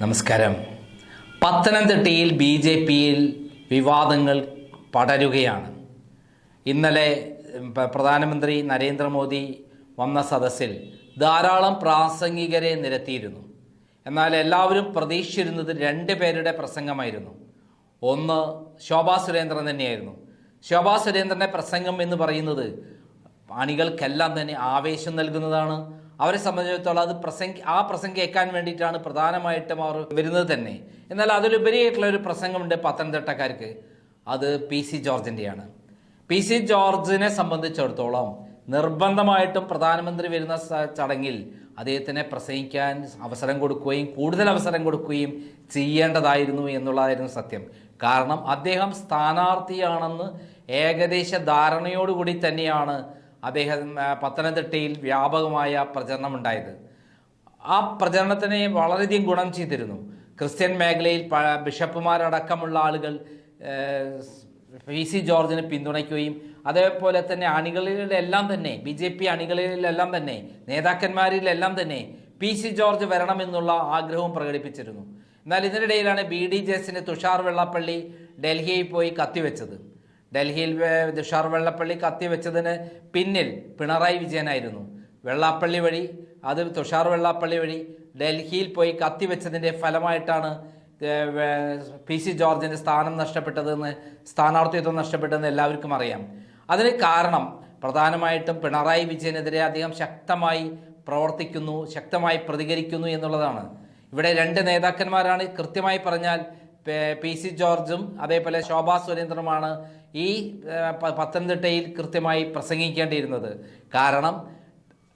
നമസ്കാരം. പത്തനംതിട്ടയിൽ B J പിയിൽ വിവാദങ്ങൾ പടരുകയാണ്. ഇന്നലെ പ്രധാനമന്ത്രി നരേന്ദ്രമോദി വന്ന സദസ്സിൽ ധാരാളം പ്രാസംഗികരെ നിരത്തിയിരുന്നു. എന്നാൽ എല്ലാവരും പ്രതീക്ഷിച്ചിരുന്നത് രണ്ട് പേരുടെ പ്രസംഗമായിരുന്നു. ഒന്ന് ശോഭാ സുരേന്ദ്രൻ തന്നെയായിരുന്നു. ശോഭാ സുരേന്ദ്രന്റെ പ്രസംഗം എന്ന് പറയുന്നത് അണികൾക്കെല്ലാം തന്നെ ആവേശം നൽകുന്നതാണ് അവരെ സംബന്ധിച്ചിടത്തോളം അത് പ്രസംഗ ആ പ്രസംഗം കേൾക്കാൻ വേണ്ടിയിട്ടാണ് പ്രധാനമായിട്ടും അവർ വരുന്നത് തന്നെ. എന്നാൽ അതിലുപരിയായിട്ടുള്ള ഒരു പ്രസംഗമുണ്ട് പത്തനംതിട്ടക്കാർക്ക്. അത് പി സി ജോർജിന്റെയാണ്. പി സി ജോർജിനെ സംബന്ധിച്ചിടത്തോളം നിർബന്ധമായിട്ടും പ്രധാനമന്ത്രി വരുന്ന ചടങ്ങിൽ അദ്ദേഹത്തിനെ പ്രസംഗിക്കാൻ അവസരം കൊടുക്കുകയും കൂടുതൽ അവസരം കൊടുക്കുകയും ചെയ്യേണ്ടതായിരുന്നു എന്നുള്ളതായിരുന്നു സത്യം. കാരണം അദ്ദേഹം സ്ഥാനാർത്ഥിയാണെന്ന് ഏകദേശ ധാരണയോടുകൂടി തന്നെയാണ് അദ്ദേഹം പത്തനംതിട്ടയിൽ വ്യാപകമായ പ്രചരണം ഉണ്ടായത് ആ പ്രചരണത്തിന് വളരെയധികം ഗുണം ചെയ്തിരുന്നു. ക്രിസ്ത്യൻ മേഖലയിൽ ബിഷപ്പുമാരടക്കമുള്ള ആളുകൾ പി സി ജോർജിനെ പിന്തുണയ്ക്കുകയും അതേപോലെ തന്നെ അണികളിലെല്ലാം തന്നെ ബി ജെ പി അണികളിലെല്ലാം തന്നെ നേതാക്കന്മാരിലെല്ലാം തന്നെ പി സി ജോർജ് വരണമെന്നുള്ള ആഗ്രഹവും പ്രകടിപ്പിച്ചിരുന്നു. എന്നാൽ ഇതിനിടയിലാണ് ബി ഡി ജെ എസിന് തുഷാർ വെള്ളാപ്പള്ളി ഡൽഹിയിൽ പോയി കത്തിവെച്ചത്. ഡൽഹിയിൽ തുഷാർ വെള്ളപ്പള്ളി കത്തിവെച്ചതിന് പിന്നിൽ പിണറായി വിജയനായിരുന്നു. വെള്ളാപ്പള്ളി വഴി അത് തുഷാർ വെള്ളാപ്പള്ളി വഴി ഡൽഹിയിൽ പോയി കത്തിവെച്ചതിന്റെ ഫലമായിട്ടാണ് പി സി ജോർജിന്റെ സ്ഥാനം നഷ്ടപ്പെട്ടതെന്ന് സ്ഥാനാർത്ഥിത്വം നഷ്ടപ്പെട്ടതെന്ന് എല്ലാവർക്കും അറിയാം. അതിന് കാരണം പ്രധാനമായിട്ടും പിണറായി വിജയനെതിരെ അദ്ദേഹം ശക്തമായി പ്രവർത്തിക്കുന്നു ശക്തമായി പ്രതികരിക്കുന്നു എന്നുള്ളതാണ്. ഇവിടെ രണ്ട് നേതാക്കന്മാരാണ് കൃത്യമായി പറഞ്ഞാൽ പേ- സി ജോർജും അതേപോലെ ശോഭാ സുരേന്ദ്രനുമാണ് ഈ പത്തനംതിട്ടയിൽ കൃത്യമായി പ്രസംഗിക്കേണ്ടിയിരുന്നത്. കാരണം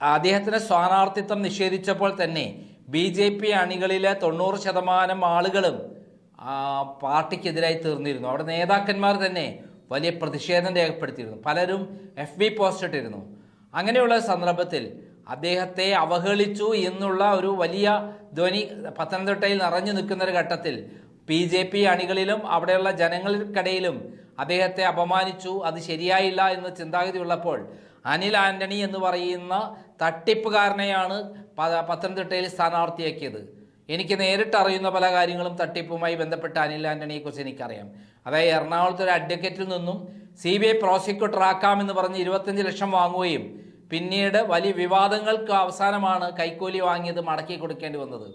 അദ്ദേഹത്തിന് സ്ഥാനാർത്ഥിത്വം നിഷേധിച്ചപ്പോൾ തന്നെ ബി ജെ പി അണികളിലെ തൊണ്ണൂറ് ശതമാനം ആളുകളും പാർട്ടിക്കെതിരായി തീർന്നിരുന്നു. അവിടെ നേതാക്കന്മാർ തന്നെ വലിയ പ്രതിഷേധം രേഖപ്പെടുത്തിയിരുന്നു. പലരും എഫ് ബി പോസ്റ്റ് ഇട്ടിരുന്നു. അങ്ങനെയുള്ള സന്ദർഭത്തിൽ അദ്ദേഹത്തെ അവഹേളിച്ചു എന്നുള്ള ഒരു വലിയ ധ്വനി പത്തനംതിട്ടയിൽ നിറഞ്ഞു നിൽക്കുന്ന ഒരു ഘട്ടത്തിൽ ബി ജെ പി അണികളിലും അവിടെയുള്ള ജനങ്ങൾക്കിടയിലും അദ്ദേഹത്തെ അപമാനിച്ചു അത് ശരിയായില്ല എന്ന് ചിന്താഗതി ഉള്ളപ്പോൾ അനിൽ ആന്റണി എന്ന് പറയുന്ന തട്ടിപ്പുകാരനെയാണ് പ- പത്തനംതിട്ടയിൽ സ്ഥാനാർത്ഥിയാക്കിയത്. എനിക്ക് നേരിട്ട് അറിയുന്ന പല കാര്യങ്ങളും തട്ടിപ്പുമായി ബന്ധപ്പെട്ട അനിൽ ആന്റണിയെക്കുറിച്ച് എനിക്കറിയാം. അതായത് എറണാകുളത്ത് ഒരു അഡ്വക്കേറ്റിൽ നിന്നും സി ബി ഐ പ്രോസിക്യൂട്ടർ ആക്കാമെന്ന് പറഞ്ഞ് ഇരുപത്തഞ്ച് ലക്ഷം വാങ്ങുകയും പിന്നീട് വലിയ വിവാദങ്ങൾക്ക് അവസാനമാണ് കൈക്കൂലി വാങ്ങിയത് മടക്കി കൊടുക്കേണ്ടി വന്നത്.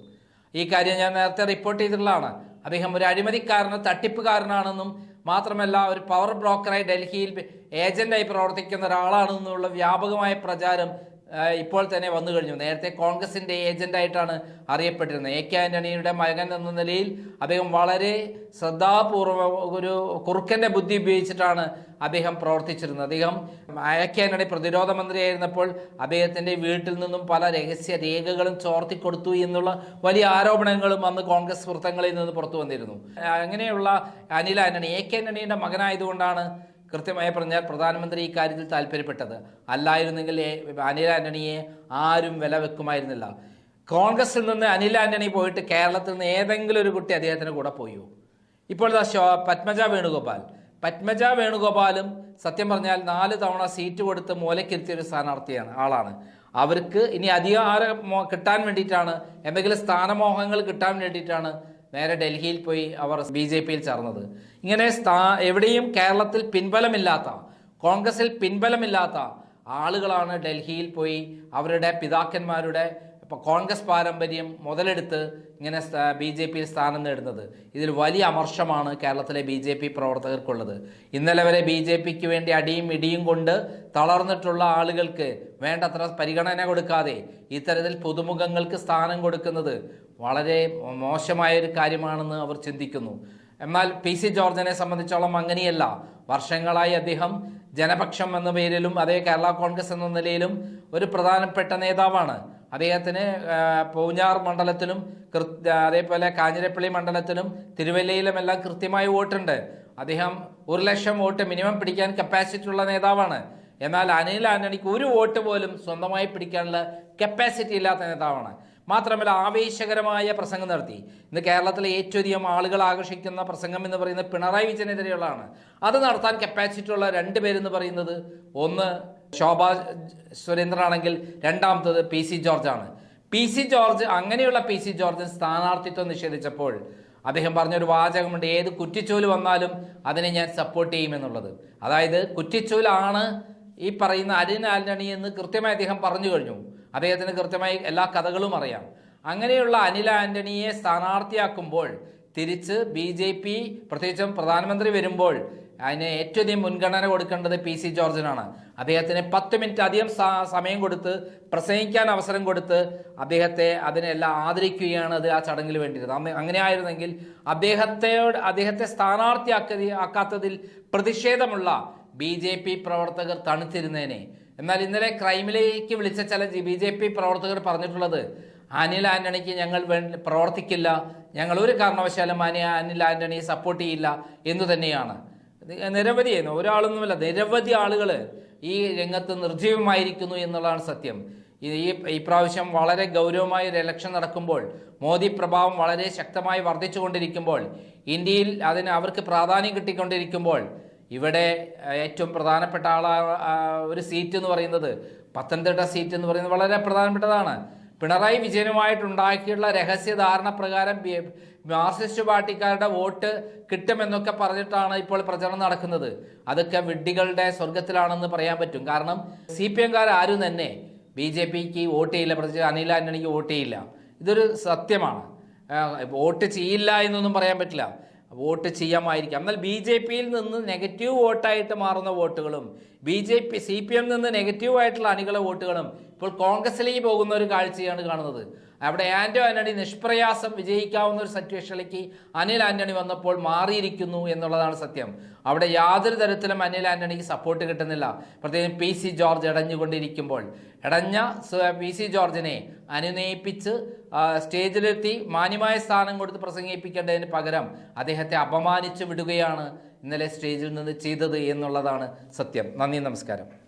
ഈ കാര്യം ഞാൻ നേരത്തെ റിപ്പോർട്ട് ചെയ്തിട്ടുള്ളതാണ്. അദ്ദേഹം ഒരു അഴിമതിക്കാരന് തട്ടിപ്പുകാരനാണെന്നും മാത്രമല്ല ഒരു പവർ ബ്രോക്കറായി ഡൽഹിയിൽ ഏജന്റായി പ്രവർത്തിക്കുന്ന ഒരാളാണെന്നുള്ള വ്യാപകമായ പ്രചാരം ഇപ്പോൾ തന്നെ വന്നു കഴിഞ്ഞു. നേരത്തെ കോൺഗ്രസിന്റെ ഏജന്റായിട്ടാണ് അറിയപ്പെട്ടിരുന്നത്. എ കെ ആന്റണിയുടെ മകൻ എന്ന നിലയിൽ അദ്ദേഹം വളരെ ശ്രദ്ധാപൂർവം ഒരു കുറുക്കന്റെ ബുദ്ധി ഉപയോഗിച്ചിട്ടാണ് അദ്ദേഹം പ്രവർത്തിച്ചിരുന്നത്. അദ്ദേഹം എ കെ ആന്റണി പ്രതിരോധ മന്ത്രിയായിരുന്നപ്പോൾ അദ്ദേഹത്തിന്റെ വീട്ടിൽ നിന്നും പല രഹസ്യ രേഖകളും ചോർത്തിക്കൊടുത്തു എന്നുള്ള വലിയ ആരോപണങ്ങളും അന്ന് കോൺഗ്രസ് വൃത്തങ്ങളിൽ നിന്ന് പുറത്തു വന്നിരുന്നു. അങ്ങനെയുള്ള അനിൽ ആന്റണി എ കെ ആന്റണിയുടെ മകനായതുകൊണ്ടാണ് കൃത്യമായി പറഞ്ഞാൽ പ്രധാനമന്ത്രി ഈ കാര്യത്തിൽ താല്പര്യപ്പെട്ടത്. അല്ലായിരുന്നെങ്കിൽ അനിൽ ആന്റണിയെ ആരും വില വെക്കുമായിരുന്നില്ല. കോൺഗ്രസിൽ നിന്ന് അനിൽ ആന്റണി പോയിട്ട് കേരളത്തിൽ നിന്ന് ഏതെങ്കിലും ഒരു കുട്ടി അദ്ദേഹത്തിന് കൂടെ പോയോ? ഇപ്പോൾ പത്മജ വേണുഗോപാൽ. പത്മജ വേണുഗോപാലും സത്യം പറഞ്ഞാൽ നാല് തവണ സീറ്റ് കൊടുത്ത് മൂലക്കിരുത്തിയ ഒരു സ്ഥാനാർത്ഥിയാണ് ആളാണ്. അവർക്ക് ഇനി അധികാരം കിട്ടാൻ വേണ്ടിയിട്ടാണ് എന്തെങ്കിലും സ്ഥാനമോഹങ്ങൾ കിട്ടാൻ വേണ്ടിയിട്ടാണ് നേരെ ഡൽഹിയിൽ പോയി അവർ ബി ജെ പിയിൽ ചേർന്നത്. ഇങ്ങനെ സ്ഥാ എവിടെയും കേരളത്തിൽ പിൻബലമില്ലാത്ത കോൺഗ്രസിൽ പിൻബലമില്ലാത്ത ആളുകളാണ് ഡൽഹിയിൽ പോയി അവരുടെ പിതാക്കന്മാരുടെ ഇപ്പോൾ കോൺഗ്രസ് പാരമ്പര്യം മുതലെടുത്ത് ഇങ്ങനെ ബി ജെ പിയിൽ സ്ഥാനം നേടുന്നത്. ഇതിൽ വലിയ അമർഷമാണ് കേരളത്തിലെ ബി ജെ പി പ്രവർത്തകർക്കുള്ളത്. ഇന്നലെ വരെ ബി ജെ പിക്ക് വേണ്ടി അടിയും ഇടിയും കൊണ്ട് തളർന്നിട്ടുള്ള ആളുകൾക്ക് വേണ്ടത്ര പരിഗണന കൊടുക്കാതെ ഇത്തരത്തിൽ പുതുമുഖങ്ങൾക്ക് സ്ഥാനം കൊടുക്കുന്നത് വളരെ മോശമായ ഒരു കാര്യമാണെന്ന് അവർ ചിന്തിക്കുന്നു. എന്നാൽ പി സി ജോർജിനെ സംബന്ധിച്ചോളം അങ്ങനെയല്ല. വർഷങ്ങളായി അദ്ദേഹം ജനപക്ഷം എന്ന പേരിലും അതേ കേരള കോൺഗ്രസ് എന്ന നിലയിലും ഒരു പ്രധാനപ്പെട്ട നേതാവാണ്. അദ്ദേഹത്തിന് പൂഞ്ഞാർ മണ്ഡലത്തിലും അതേപോലെ കാഞ്ഞിരപ്പള്ളി മണ്ഡലത്തിലും തിരുവല്ലയിലും എല്ലാം കൃത്യമായി വോട്ടുണ്ട്. അദ്ദേഹം ഒരു ലക്ഷം വോട്ട് മിനിമം പിടിക്കാൻ കപ്പാസിറ്റി ഉള്ള നേതാവാണ്. എന്നാൽ അനിൽ ആന്റണിക്ക് ഒരു വോട്ട് പോലും സ്വന്തമായി പിടിക്കാനുള്ള കപ്പാസിറ്റി ഇല്ലാത്ത നേതാവാണ്. മാത്രമല്ല ആവേശകരമായ പ്രസംഗം നടത്തി. ഇന്ന് കേരളത്തിലെ ഏറ്റവും അധികം ആളുകൾ ആകർഷിക്കുന്ന പ്രസംഗം എന്ന് പറയുന്നത് പിണറായി വിജയനെതിരെയുള്ളതാണ്. അത് നടത്താൻ കപ്പാസിറ്റി ഉള്ള രണ്ട് പേരെന്ന് പറയുന്നത് ഒന്ന് ശോഭ സുരേന്ദ്രനാണെങ്കിൽ രണ്ടാമത്തത് പി സി ജോർജാണ്. പി സി ജോർജ് അങ്ങനെയുള്ള പി സി ജോർജിന് സ്ഥാനാർത്ഥിത്വം നിഷേധിച്ചപ്പോൾ അദ്ദേഹം പറഞ്ഞൊരു വാചകമുണ്ട് ഏത് കുറ്റിച്ചൂൽ വന്നാലും അതിനെ ഞാൻ സപ്പോർട്ട് ചെയ്യുമെന്നുള്ളത് അതായത് കുറ്റിച്ചൂലാണ് ഈ പറയുന്ന അരിൻ ആന്റണി എന്ന് കൃത്യമായി അദ്ദേഹം പറഞ്ഞു കഴിഞ്ഞു. അദ്ദേഹത്തിന് കൃത്യമായി എല്ലാ കഥകളും അറിയാം. അങ്ങനെയുള്ള അനിൽ ആന്റണിയെ സ്ഥാനാർത്ഥിയാക്കുമ്പോൾ തിരിച്ച് ബി ജെ പി പ്രത്യേകിച്ചും പ്രധാനമന്ത്രി വരുമ്പോൾ അതിന് ഏറ്റവും അധികം മുൻഗണന കൊടുക്കേണ്ടത് പി സി ജോർജിനാണ്. അദ്ദേഹത്തിന് പത്ത് മിനിറ്റ് അധികം സമയം കൊടുത്ത് പ്രസംഗിക്കാൻ അവസരം കൊടുത്ത് അദ്ദേഹത്തെ അതിനെല്ലാം ആദരിക്കുകയാണ് അത് ആ ചടങ്ങിൽ വേണ്ടിയിരുന്നത്. അങ്ങനെ ആയിരുന്നെങ്കിൽ അദ്ദേഹത്തെയോട് അദ്ദേഹത്തെ സ്ഥാനാർത്ഥിയാക്കി ആക്കാത്തതിൽ പ്രതിഷേധമുള്ള ബി ജെ പി പ്രവർത്തകർ തണുത്തിരുന്നേനെ. എന്നാൽ ഇന്നലെ ക്രൈമിലേക്ക് വിളിച്ച ചില ബി ജെ പി പ്രവർത്തകർ പറഞ്ഞിട്ടുള്ളത് അനിൽ ആന്റണിക്ക് ഞങ്ങൾ പ്രവർത്തിക്കില്ല ഞങ്ങൾ ഒരു കാരണവശാലും അനി അനിൽ ആന്റണിയെ സപ്പോർട്ട് ചെയ്യില്ല എന്നു തന്നെയാണ്. നിരവധി ഒരാളൊന്നുമല്ല നിരവധി ആളുകൾ ഈ രംഗത്ത് നിർജീവമായിരിക്കുന്നു എന്നുള്ളതാണ് സത്യം. ഈ ഇപ്രാവശ്യം പ്രാവശ്യം വളരെ ഗൗരവമായ ഒരു ഇലക്ഷൻ നടക്കുമ്പോൾ മോദി പ്രഭാവം വളരെ ശക്തമായി വർദ്ധിച്ചുകൊണ്ടിരിക്കുമ്പോൾ ഇന്ത്യയിൽ അതിന് അവർക്ക് പ്രാധാന്യം കിട്ടിക്കൊണ്ടിരിക്കുമ്പോൾ ഇവിടെ ഏറ്റവും പ്രധാനപ്പെട്ട ആളാ ഒരു സീറ്റ് എന്ന് പറയുന്നത് പത്തനംതിട്ട സീറ്റ് എന്ന് പറയുന്നത് വളരെ പ്രധാനപ്പെട്ടതാണ്. പിണറായി വിജയനുമായിട്ടുണ്ടാക്കിയുള്ള രഹസ്യധാരണ പ്രകാരം മാർസിസ്റ്റ് പാർട്ടിക്കാരുടെ വോട്ട് കിട്ടുമെന്നൊക്കെ പറഞ്ഞിട്ടാണ് ഇപ്പോൾ പ്രചരണം നടക്കുന്നത്. അതൊക്കെ വിഡ്ഢികളുടെ സ്വർഗത്തിലാണെന്ന് പറയാൻ പറ്റും. കാരണം സി പി എംകാർ ആരും തന്നെ ബി ജെ പിക്ക് വോട്ട് ചെയ്യില്ല പ്രത്യേകിച്ച് അനിൽ ആന്റണിക്ക് വോട്ട് ചെയ്യില്ല. ഇതൊരു സത്യമാണ്. വോട്ട് ചെയ്യില്ല എന്നൊന്നും പറയാൻ പറ്റില്ല. വോട്ട് ചെയ്യാമായിരിക്കാം. എന്നാൽ ബി ജെ പിയിൽ നിന്ന് നെഗറ്റീവ് വോട്ടായിട്ട് മാറുന്ന വോട്ടുകളും B J P C P M നിന്ന് നെഗറ്റീവായിട്ടുള്ള അണികളെ വോട്ടുകളും ഇപ്പോൾ കോൺഗ്രസിലേക്ക് പോകുന്ന ഒരു കാഴ്ചയാണ് കാണുന്നത്. അവിടെ ആന്റോ ആന്റണി നിഷ്പ്രയാസം വിജയിക്കാവുന്ന ഒരു സിറ്റുവേഷനിലേക്ക് അനിൽ ആന്റണി വന്നപ്പോൾ മാറിയിരിക്കുന്നു എന്നുള്ളതാണ് സത്യം. അവിടെ യാതൊരു തരത്തിലും അനിൽ ആന്റണിക്ക് സപ്പോർട്ട് കിട്ടുന്നില്ല. പ്രത്യേകം പി സി ജോർജ് ഇടഞ്ഞുകൊണ്ടിരിക്കുമ്പോൾ. ഇടഞ്ഞ പി സി ജോർജിനെ അനുനയിപ്പിച്ച് സ്റ്റേജിലെത്തി മാന്യമായ സ്ഥാനം കൊടുത്ത് പ്രസംഗിപ്പിക്കേണ്ടതിന് പകരം അദ്ദേഹത്തെ അപമാനിച്ചു വിടുകയാണ് ഇന്നലെ സ്റ്റേജിൽ നിന്ന് ചെയ്തത് എന്നുള്ളതാണ് സത്യം. നന്ദി നമസ്കാരം.